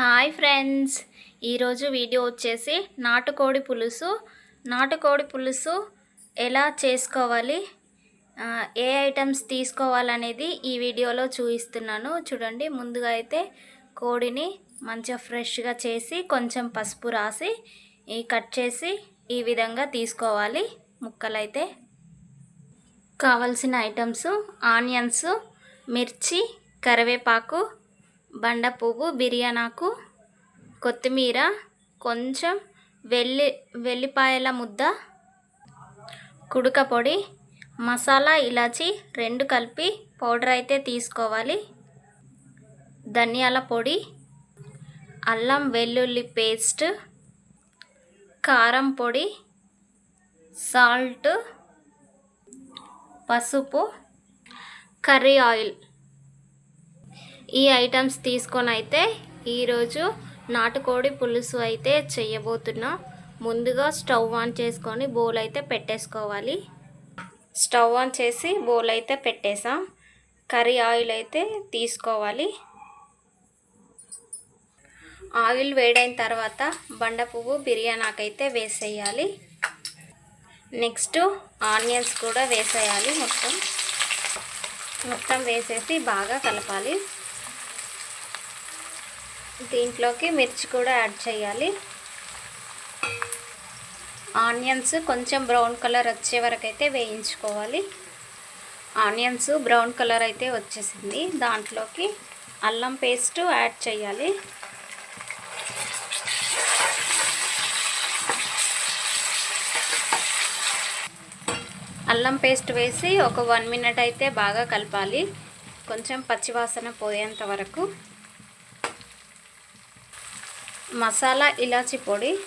Hi friends. ఈరోజు video వచ్చేసి నాటుకోడి పులుసు. నాటుకోడి పులుసు ఎలా చేసుకోవాలి? ఏ ఐటమ్స్ తీసుకోవాలనేది ఈ వీడియోలో చూపిస్తున్నాను. చూడండి ముందుగా అయితే కోడిని మంచిగా ఫ్రెష్గా చేసి కొంచెం పసుపు రాసి ఈ కట్ చేసి ఈ విధంగా తీసుకోవాలి. ముక్కలైతే కావలసిన ఐటమ్స్ ఆనియన్స్ మిర్చి కరివేపాకు బండ పువ్వు బిర్యానాకు కొత్తిమీర కొంచెం వెల్లి వెల్లిపాయల ముద్ద కుడుక పొడి మసాలా ఇలాచి రెండు కలిపి పౌడర్ అయితే తీసుకోవాలి. ధనియాల పొడి అల్లం వెల్లుల్లి పేస్ట్ కారం పొడి సాల్ట్ పసుపు కర్రీ ఆయిల్. ఈ ఐటమ్స్ తీసుకొని అయితే ఈరోజు నాటుకోడి పులుసు అయితే చేయబోతున్నా. ముందుగా స్టవ్ ఆన్ చేసుకొని బౌల్ అయితే పెట్టేసుకోవాలి. స్టవ్ ఆన్ చేసి బౌల్ అయితే పెట్టేసాం. కర్రీ ఆయిల్ అయితే తీసుకోవాలి. ఆయిల్ వేడైన తర్వాత బండ పువ్వు బిర్యానాకైతే వేసేయాలి. నెక్స్ట్ ఆనియన్స్ కూడా వేసేయాలి మొత్తం. మొత్తం వేసేసి బాగా కలపాలి. దీంట్లోకి మిర్చి కూడా యాడ్ చేయాలి. ఆనియన్స్ కొంచెం బ్రౌన్ కలర్ వచ్చే వరకు అయితే వేయించుకోవాలి. ఆనియన్స్ బ్రౌన్ కలర్ అయితే వచ్చేసింది. దాంట్లోకి అల్లం పేస్ట్ యాడ్ చేయాలి. అల్లం పేస్ట్ వేసి ఒక వన్ మినిట్ అయితే బాగా కలపాలి. కొంచెం పచ్చివాసన పోయేంత వరకు. మసాలా ఇలాచి పొడి.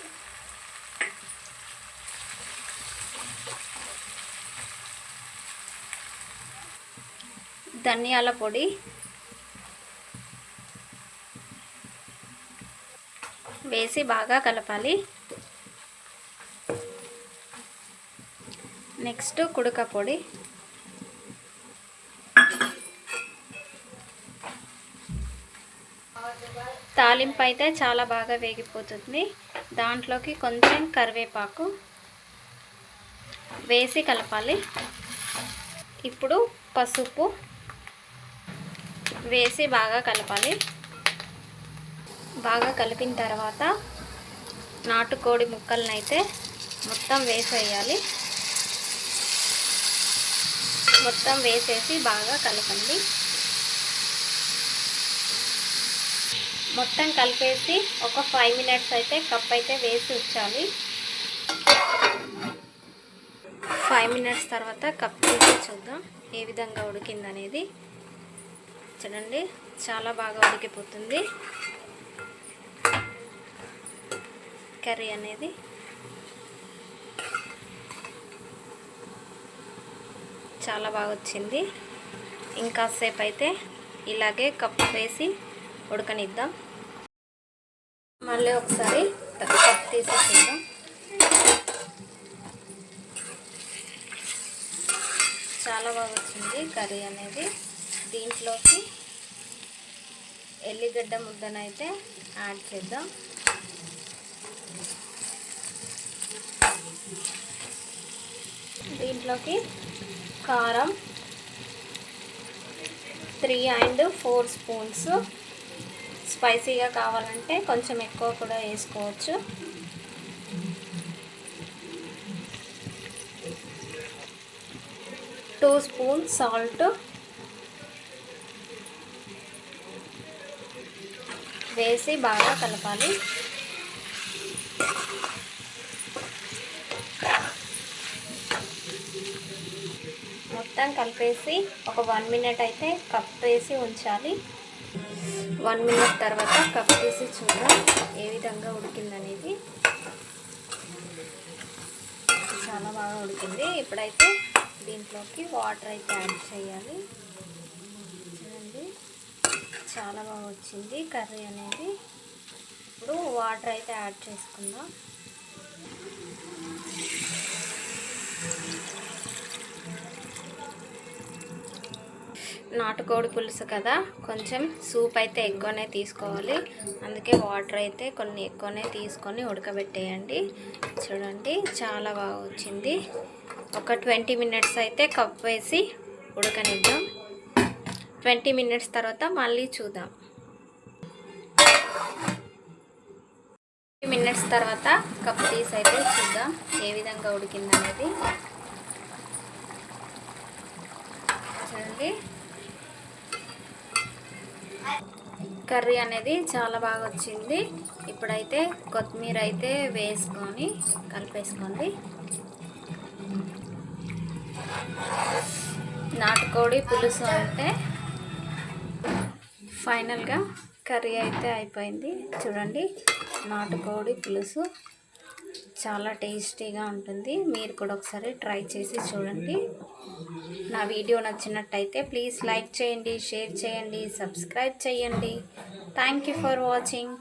ధనియాల పొడి. వేసి బాగా కలపాలి. నెక్స్ట్ కుడక పొడి. తాలింపు అయితే చాలా బాగా వేగిపోతుంది. దాంట్లోకి కొంచెం కరివేపాకు వేసి కలపాలి. ఇప్పుడు పసుపు వేసి బాగా కలపాలి. బాగా కలిపిన తర్వాత నాటుకోడి ముక్కలనైతే అయితే మొత్తం వేసేయాలి. మొత్తం వేసేసి బాగా కలపండి. మొత్తం కలిపేసి ఒక ఫైవ్ మినిట్స్ అయితే కప్ అయితే వేసి ఉంచాలి. ఫైవ్ మినిట్స్ తర్వాత కప్ తీసి చూద్దాం. ఏ విధంగా ఉడికిందనేది. చూడండి చాలా బాగా ఉడికిపోతుంది. కర్రీ అనేది. చాలా బాగా వచ్చింది. ఇంకాసేపు అయితే ఇలాగే కప్పు వేసి ఉడకనిద్దాం. మళ్ళీ ఒకసారి కప్పు తీసి చాలా బాగా వచ్చింది కర్రీ అనేది. దీంట్లోకి ఎల్లిగడ్డ ముద్దనైతే యాడ్ చేద్దాం. దీంట్లోకి కారం త్రీ అండ్ ఫోర్ స్పూన్స్ స్పైసీగా కావాలంటే కొంచెం ఎక్కువ కూడా వేసుకోవచ్చు. Two spoon salt. వేసి బాగా కలపాలి. మొత్తం కలిపేసి ఒక వన్ మినిట్ అయితే కప్ వేసి ఉంచాలి. వన్ మినిట్ తర్వాత కప్ తీసి చూద్దాం ఏ విధంగా ఉడికిందనేది. చాలా బాగా ఉడికింది. ఇప్పుడైతే దీంట్లోకి వాటర్ అయితే యాడ్ చేయాలి. చూడండి చాలా బాగా వచ్చింది కర్రీ అనేది. ఇప్పుడు వాటర్ అయితే యాడ్ చేసుకుందాం. నాటుకోడి పులుసు కదా కొంచెం సూప్ అయితే ఎక్కువనే తీసుకోవాలి. అందుకే వాటర్ అయితే కొన్ని ఎక్కువనే తీసుకొని ఉడకబెట్టేయండి. చూడండి చాలా బాగా వచ్చింది. ఒక ట్వంటీ మినిట్స్ అయితే కప్ వేసి ఉడకనిద్దాం. ట్వంటీ మినిట్స్ తర్వాత మళ్ళీ చూద్దాం. మినిట్స్ తర్వాత కప్ తీసి అయితే చూద్దాం ఏ విధంగా ఉడికిందనేది. చూడండి. కర్రీ అనేది చాలా బాగా వచ్చింది. ఇప్పుడైతే కొత్తిమీర అయితే వేసుకొని కలిపేసుకోండి. నాటుకోడి పులుసు అంటే ఫైనల్గా కర్రీ అయితే అయిపోయింది. చూడండి నాటుకోడి పులుసు. చాలా టేస్టీగా ఉంటుంది. మీరు కూడా ఒకసారి ట్రై చేసి చూడండి. నా వీడియో నచ్చినట్టయితే ప్లీజ్ లైక్ చేయండి షేర్ చేయండి సబ్స్క్రైబ్ చేయండి. Thank you for watching